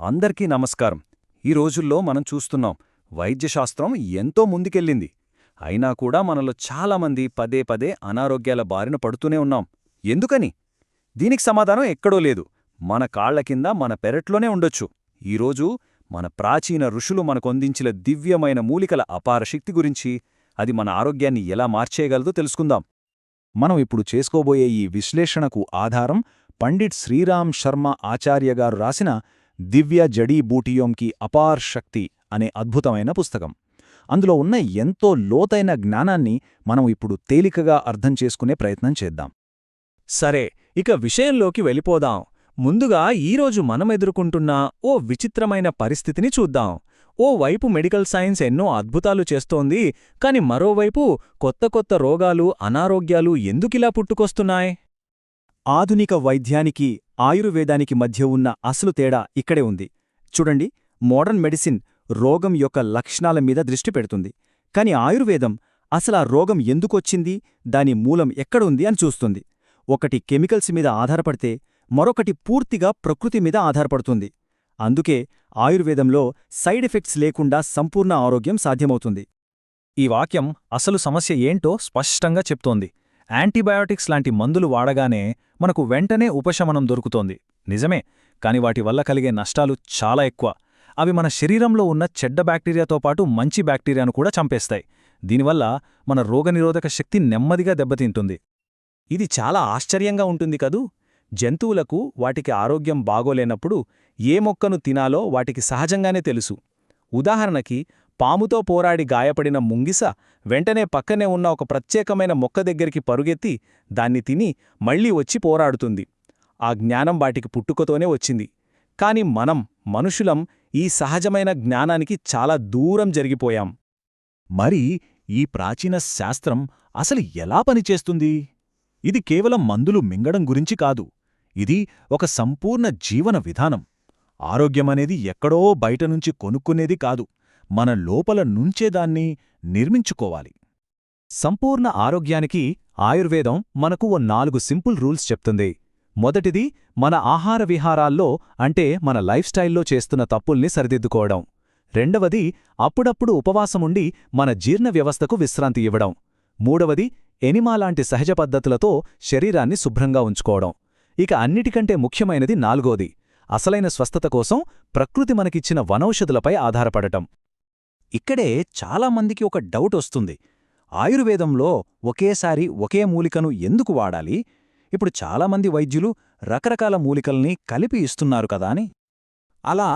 అందరికీ నమస్కారం. ఈ రోజుల్లో మనం చూస్తున్నాం వైద్యశాస్త్రం ఎంతో ముందుకెళ్ళింది. అయినా కూడా మనలో చాలామంది పదే పదే అనారోగ్యాల బారిన పడుతూనే ఉన్నాం. ఎందుకని? దీనికి సమాధానం ఎక్కడో లేదు. మన కాళ్ళ కింద మన పెరట్లోనే ఉండొచ్చు. ఈరోజు మన ప్రాచీన ఋషులు మనకొందించిన దివ్యమైన మూలికల అపార శక్తి గురించి అది మన ఆరోగ్యాన్ని ఎలా మార్చేయగలదో తెలుసుకుందాం. మనం ఇప్పుడు చేసుకోబోయే ఈ విశ్లేషణకు ఆధారం పండిట్ శ్రీరామ్ శర్మ ఆచార్యగారు రాసిన దివ్య జడీబూటియోంకి అపార్ శక్తి అనే అద్భుతమైన పుస్తకం. అందులో ఉన్న ఎంతో లోతైన జ్ఞానాన్ని మనం ఇప్పుడు తేలికగా అర్థం చేసుకునే ప్రయత్నం చేద్దాం. సరే ఇక విషయంలోకి వెళ్ళిపోదాం. ముందుగా ఈరోజు మనం ఎదుర్కొంటున్న ఓ విచిత్రమైన పరిస్థితిని చూద్దాం. ఓ వైపు మెడికల్ సైన్స్ ఎన్నో అద్భుతాలు చేస్తోంది కాని మరోవైపు కొత్త కొత్త రోగాలు అనారోగ్యాలు ఎందుకిలా పుట్టుకొస్తున్నాయి? ఆధునిక వైద్యానికి ఆయుర్వేదానికి మధ్య ఉన్న అసలు తేడా ఇక్కడే ఉంది. చూడండి మోడర్న్ మెడిసిన్ రోగం యొక్క లక్షణాల మీద దృష్టి పెడుతుంది. కాని ఆయుర్వేదం అసలా రోగం ఎందుకొచ్చింది దాని మూలం ఎక్కడుంది అని చూస్తుంది. ఒకటి కెమికల్స్ మీద ఆధారపడితే మరొకటి పూర్తిగా ప్రకృతి మీద ఆధారపడుతుంది. అందుకే ఆయుర్వేదంలో సైడ్ ఎఫెక్ట్స్ లేకుండా సంపూర్ణ ఆరోగ్యం సాధ్యమవుతుంది. ఈ వాక్యం అసలు సమస్య ఏంటో స్పష్టంగా చెప్తోంది. యాంటీబయాటిక్స్ లాంటి మందులు వాడగానే మనకు వెంటనే ఉపశమనం దొరుకుతోంది. నిజమే కాని వాటి వల్ల కలిగే నష్టాలు చాలా ఎక్కువ. అవి మన శరీరంలో ఉన్న చెడ్డ బ్యాక్టీరియాతో పాటు మంచి బ్యాక్టీరియాను కూడా చంపేస్తాయి. దీనివల్ల మన రోగనిరోధక శక్తి నెమ్మదిగా దెబ్బతింటుంది. ఇది చాలా ఆశ్చర్యంగా ఉంటుంది కదూ? జంతువులకు వాటికి ఆరోగ్యం బాగోలేనప్పుడు ఏ మొక్కను తినాలో వాటికి సహజంగానే తెలుసు. ఉదాహరణకి పాముతో పోరాడి గాయపడిన ముంగిస వెంటనే పక్కనే ఉన్న ఒక ప్రత్యేకమైన మొక్క దగ్గరికి పరుగెత్తి దాన్ని తిని మళ్ళీ వచ్చి పోరాడుతుంది. ఆ జ్ఞానం వాటికి పుట్టుకతోనే వచ్చింది. కాని మనం మనుషులం ఈ సహజమైన జ్ఞానానికి చాలా దూరం జరిగిపోయాం. మరి ఈ ప్రాచీన శాస్త్రం అసలు ఎలా పనిచేస్తుంది? ఇది కేవలం మందులు మింగడం గురించి కాదు. ఇది ఒక సంపూర్ణ జీవన విధానం. ఆరోగ్యమనేది ఎక్కడో బయటనుంచి కొనుక్కునేది కాదు. మన లోపల నుంచేదాన్ని నిర్మించుకోవాలి. సంపూర్ణ ఆరోగ్యానికి ఆయుర్వేదం మనకు ఓ నాలుగు సింపుల్ రూల్స్ చెప్తుంది. మొదటిది మన ఆహార విహారాల్లో అంటే మన లైఫ్ స్టైల్లో చేస్తున్న తప్పుల్ని సరిదిద్దుకోవడం. రెండవది అప్పుడప్పుడు ఉపవాసముండి మన జీర్ణ వ్యవస్థకు విశ్రాంతి ఇవ్వడం. మూడవది ఎనిమాలాంటి సహజ పద్ధతులతో శరీరాన్ని శుభ్రంగా ఉంచుకోవడం. ఇక అన్నిటికంటే ముఖ్యమైనది నాలుగోది అసలైన స్వస్థత కోసం ప్రకృతి మనకిచ్చిన వనౌషధులపై ఆధారపడటం. ఇక్కడే చాలామందికి ఒక డౌట్ వస్తుంది. ఆయుర్వేదంలో ఒకేసారి ఒకే మూలికను ఎందుకు వాడాలి? ఇప్పుడు చాలామంది వైద్యులు రకరకాల మూలికల్ని కలిపి ఇస్తున్నారు కదా అని. అలా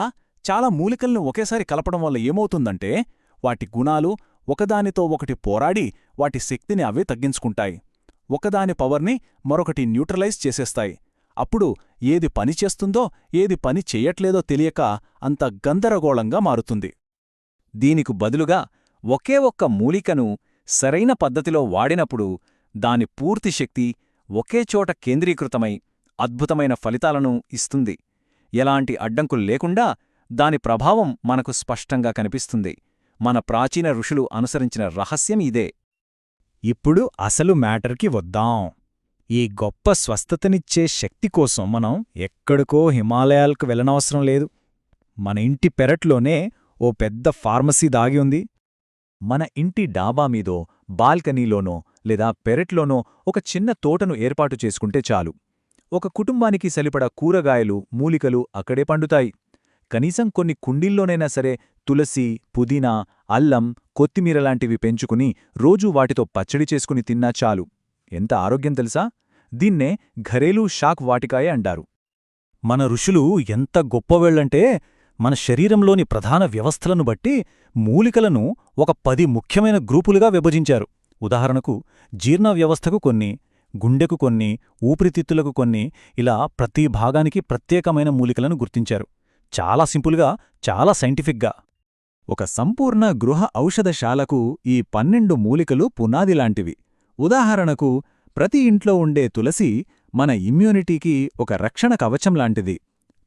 చాలా మూలికల్ని ఒకేసారి కలపడం వల్ల ఏమవుతుందంటే వాటి గుణాలు ఒకదానితో ఒకటి పోరాడి వాటి శక్తిని అవే తగ్గించుకుంటాయి. ఒకదాని పవర్ని మరొకటి న్యూట్రలైజ్ చేసేస్తాయి. అప్పుడు ఏది పనిచేస్తుందో ఏది పని చెయ్యట్లేదో తెలియక అంత గందరగోళంగా మారుతుంది. దీనికి బదులుగా ఒకే ఒక్క మూలికను సరైన పద్ధతిలో వాడినప్పుడు దాని పూర్తి శక్తి ఒకేచోట కేంద్రీకృతమై అద్భుతమైన ఫలితాలను ఇస్తుంది. ఎలాంటి అడ్డంకులు లేకుండా దాని ప్రభావం మనకు స్పష్టంగా కనిపిస్తుంది. మన ప్రాచీన ఋషులు అనుసరించిన రహస్యం ఇదే. ఇప్పుడు అసలు మ్యాటర్కి వద్దాం. ఈ గొప్ప స్వస్థతనిచ్చే శక్తి కోసం మనం ఎక్కడికో హిమాలయాలకు వెళ్ళనవసరం లేదు. మన ఇంటి పెరట్లోనే ఓ పెద్ద ఫార్మసీ దాగి ఉంది. మన ఇంటి డాబా మీదో బాల్కనీలోనో లేదా పెరట్లోనో ఒక చిన్న తోటను ఏర్పాటు చేసుకుంటే చాలు. ఒక కుటుంబానికి సలిపడ కూరగాయలు మూలికలు అక్కడే పండుతాయి. కనీసం కొన్ని కుండీల్లోనైనా సరే తులసి పుదీనా అల్లం కొత్తిమీర లాంటివి పెంచుకుని రోజూ వాటితో పచ్చడి చేసుకుని తిన్నా చాలు. ఎంత ఆరోగ్యం తెలుసా? దీన్నే ఘరేలూ షాక్ వాటికాయే అంటారు. మన ఋషులు ఎంత గొప్పవేళ్ళంటే మన శరీరంలోని ప్రధాన వ్యవస్థలను బట్టి మూలికలను ఒక పది ముఖ్యమైన గ్రూపులుగా విభజించారు. ఉదాహరణకు జీర్ణ వ్యవస్థకు కొన్ని గుండెకు కొన్ని ఊపిరితిత్తులకు కొన్ని ఇలా ప్రతి భాగానికి ప్రత్యేకమైన మూలికలను గుర్తించారు. చాలా సింపుల్గా చాలా సైంటిఫిక్గా. ఒక సంపూర్ణ గృహ ఔషధశాలకు ఈ పన్నెండు మూలికలు పునాదిలాంటివి ఉదాహరణకు ప్రతి ఇంట్లో ఉండే తులసి మన ఇమ్యూనిటీకి ఒక రక్షణ కవచంలాంటిది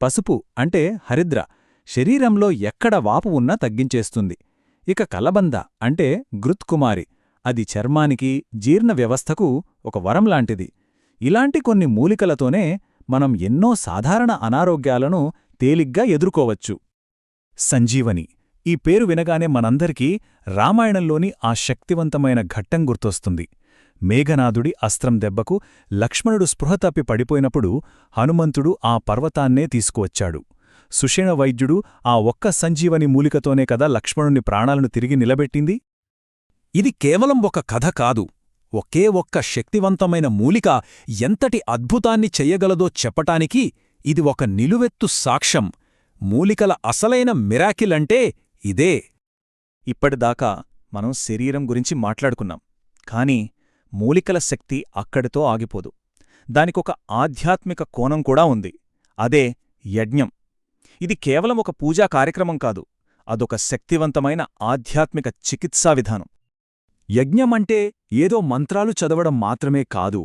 పసుపు అంటే హరిద్ర శరీరంలో ఎక్కడ వాపు ఉన్నా తగ్గించేస్తుంది. ఇక కలబంద అంటే గృత్కుమారి అది చర్మానికి జీర్ణ వ్యవస్థకు ఒక వరంలాంటిది ఇలాంటి కొన్ని మూలికలతోనే మనం ఎన్నో సాధారణ అనారోగ్యాలను తేలిగ్గా ఎదుర్కోవచ్చు. సంజీవని. ఈ పేరు వినగానే మనందరికీ రామాయణంలోని ఆ శక్తివంతమైన ఘట్టం గుర్తొస్తుంది. మేఘనాథుడి అస్త్రం దెబ్బకు లక్ష్మణుడు స్పృహ తప్పి పడిపోయినప్పుడు హనుమంతుడు ఆ పర్వతాన్నే తీసుకువచ్చాడు. సుషేణ వైద్యుడు ఆ ఒక్క సంజీవని మూలికతోనే కదా లక్ష్మణుని ప్రాణాలను తిరిగి నిలబెట్టింది? ఇది కేవలం ఒక కథ కాదు. ఒకే ఒక్క శక్తివంతమైన మూలిక ఎంతటి అద్భుతాన్ని చెయ్యగలదో చెప్పటానికి ఇది ఒక నిలువెత్తు సాక్ష్యం. మూలికల అసలైన మిరాకిల్ అంటే ఇదే. ఇప్పటిదాకా మనం శరీరం గురించి మాట్లాడుకున్నాం. కాని మూలికల శక్తి అక్కడితో ఆగిపోదు. దానికొక ఆధ్యాత్మిక కోణం కూడా ఉంది. అదే యజ్ఞం. ఇది కేవలం ఒక పూజా కార్యక్రమం కాదు అదొక శక్తివంతమైన ఆధ్యాత్మిక చికిత్సా విధానం. యజ్ఞమంటే ఏదో మంత్రాలు చదవడం మాత్రమే కాదు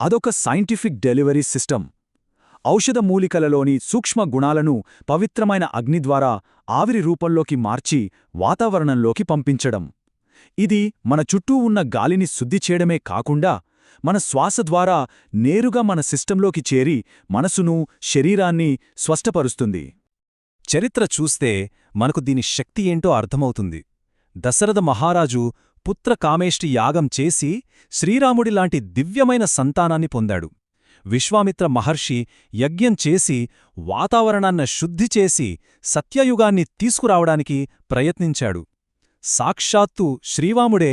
అదొక సైంటిఫిక్ డెలివరీ సిస్టమ్. ఔషధ మూలికలలోని సూక్ష్మ గుణాలను పవిత్రమైన అగ్ని ద్వారా ఆవిరి రూపంలోకి మార్చి వాతావరణంలోకి పంపించడం. ఇది మన చుట్టూ ఉన్న గాలిని శుద్ధి చేయడమే కాకుండా మన శ్వాస ద్వారా నేరుగా మన సిస్టంలోకి చేరి మనసును శరీరాన్ని స్వస్థపరుస్తుంది. చరిత్ర చూస్తే మనకు దీని శక్తి ఏంటో అర్థమవుతుంది. దశరథ మహారాజు పుత్రకామేష్టి యాగం చేసి శ్రీరాముడిలాంటి దివ్యమైన సంతానాన్ని పొందాడు. విశ్వామిత్ర మహర్షి యజ్ఞం చేసి వాతావరణాన్న శుద్ధి చేసి సత్యయుగాన్ని తీసుకురావడానికి ప్రయత్నించాడు. సాక్షాత్తు శ్రీవాముడే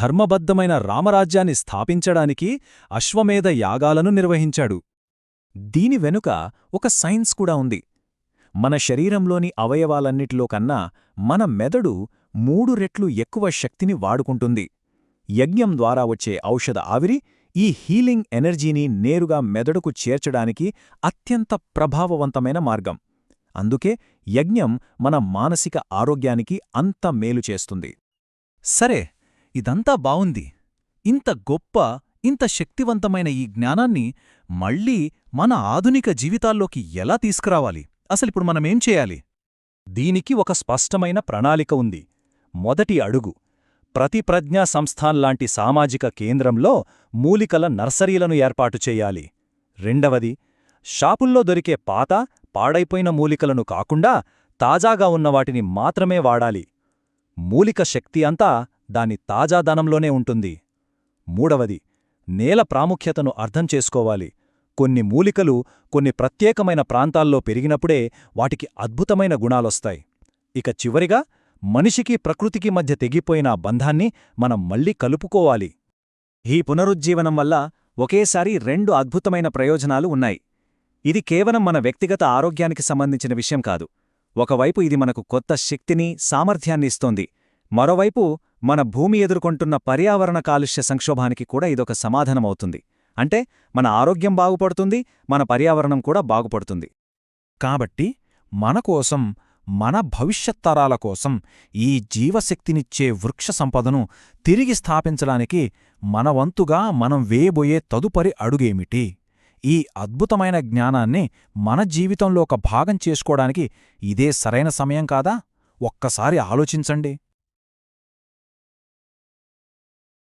ధర్మబద్ధమైన రామరాజ్యాన్ని స్థాపించడానికి అశ్వమేధ యాగాలను నిర్వహించాడు. దీని వెనుక ఒక సైన్స్ కూడా ఉంది. మన శరీరంలోని అవయవాలన్నిటిలో కన్నా మన మెదడు మూడు రెట్లు ఎక్కువ శక్తిని వాడుకుంటుంది. యజ్ఞం ద్వారా వచ్చే ఔషధ ఆవిరి ఈ హీలింగ్ ఎనర్జీని నేరుగా మెదడుకు చేర్చడానికి అత్యంత ప్రభావవంతమైన మార్గం. అందుకే యజ్ఞం మన మానసిక ఆరోగ్యానికి అంత మేలు చేస్తుంది. సరే ఇదంతా బావుంది. ఇంత గొప్ప ఇంత శక్తివంతమైన ఈ జ్ఞానాన్ని మళ్ళీ మన ఆధునిక జీవితాల్లోకి ఎలా తీసుకురావాలి? అసలిప్పుడు మనమేం చేయాలి? దీనికి ఒక స్పష్టమైన ప్రణాళిక ఉంది. మొదటి అడుగు. ప్రతి ప్రజ్ఞా సంస్థాన్లాంటి సామాజిక కేంద్రంలో మూలికల నర్సరీలను ఏర్పాటు చేయాలి. రెండవది. షాపుల్లో దొరికే పాత పాడైపోయిన మూలికలను కాకుండా తాజాగా ఉన్న వాటిని మాత్రమే వాడాలి. మూలిక శక్తి అంతా దాని తాజాదనంలోనే ఉంటుంది. మూడవది. నేల ప్రాముఖ్యతను అర్థం చేసుకోవాలి. కొన్ని మూలికలు కొన్ని ప్రత్యేకమైన ప్రాంతాల్లో పెరిగినప్పుడే వాటికి అద్భుతమైన గుణాలొస్తాయి. ఇక చివరిగా మనిషికి ప్రకృతికి మధ్య తెగిపోయిన బంధాన్ని మనం మళ్ళీ కలుపుకోవాలి. ఈ పునరుజ్జీవనం వల్ల ఒకేసారి రెండు అద్భుతమైన ప్రయోజనాలు ఉన్నాయి. ఇది కేవలం మన వ్యక్తిగత ఆరోగ్యానికి సంబంధించిన విషయం కాదు. ఒకవైపు ఇది మనకు కొత్త శక్తిని సామర్థ్యాన్ని ఇస్తోంది. మరోవైపు మన భూమి ఎదుర్కొంటున్న పర్యావరణ కాలుష్య సంక్షోభానికి కూడా ఇదొక సమాధానమవుతుంది. అంటే మన ఆరోగ్యం బాగుపడుతుంది మన పర్యావరణం కూడా బాగుపడుతుంది. కాబట్టి మన కోసం మన భవిష్యత్ తరాల కోసం ఈ జీవశక్తినిచ్చే వృక్ష సంపదను తిరిగి స్థాపించడానికి మన వంతుగా మనం వేయబోయే తదుపరి అడుగేమిటి? ఈ అద్భుతమైన జ్ఞానాన్ని మన జీవితంలో ఒక భాగం చేసుకోవడానికి ఇదే సరైన సమయం కాదా? ఒక్కసారి ఆలోచించండి.